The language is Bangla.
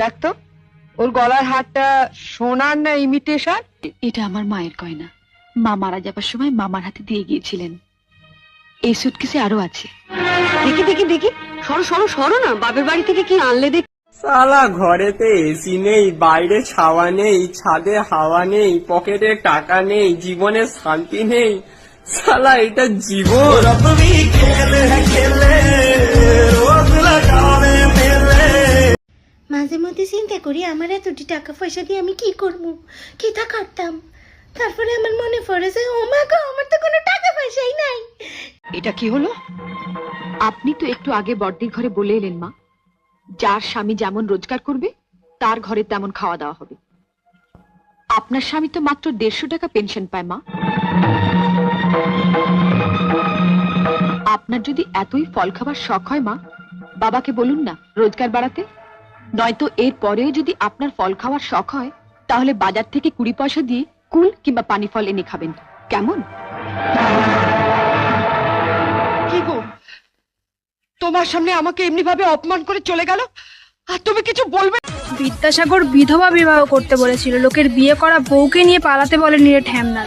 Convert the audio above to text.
দেখ তো ওর গলার হারটা সোনার না ইমিটেশন এটা আমার মায়ের গয়না। মা মারা যাবার সময় মামার হাতে দিয়ে গিয়েছিলেন। এই সুটকেসে আরও আছে। দেখি দেখি দেখি। সরো সরো সরো না। বাপের বাড়ি থেকে কি আনলে দেখি? সালা ঘরেতে এসি নেই বাইরে ছাওয়া নেই ছাদে হাওয়া নেই পকেটে টাকা নেই জীবনে শান্তি নেই। সালা এটা জীবন। মাঝে মধ্যে চিন্তা করি, আমার এতটি টাকা পয়সা দিয়ে আমি কি করব? কি তা করতাম। তারপরে আমার মনে পড়ে যে, ও মা গো, আমার তো কোনো টাকা পয়সাই নাই। এটা কি হলো? আপনি তো একটু আগে বড়দির ঘরে বলে এলেন, মা। যার স্বামী যেমন রোজগার করবে, তার ঘরে তেমন খাওয়া দাওয়া হবে। আপনার স্বামী তো মাত্র দেড়শো টাকা পেনশন পায়, মা। আপনার যদি এতই ফল খাবার শখ হয়, মা, বাবাকে বলুন না, রোজগার বাড়াতে। নয়তো এর পরেও যদি আপনার ফল খাওয়ার শখ হয় তাহলে বাজার থেকে কুড়ি পয়সা দিয়ে কুল কিংবা পানি ফল এনে খাবেন। কেমন? কি গো? তোমার সামনে আমাকে এমনি ভাবে অপমান করে চলে গেল? আর তুমি কিছু বলবে? বিদ্যাসাগর বিধবা বিবাহ করতে বলেছিল। লোকের বিয়ে করা বউকে নিয়ে পালাতে বলেনি রে ঠ্যামনার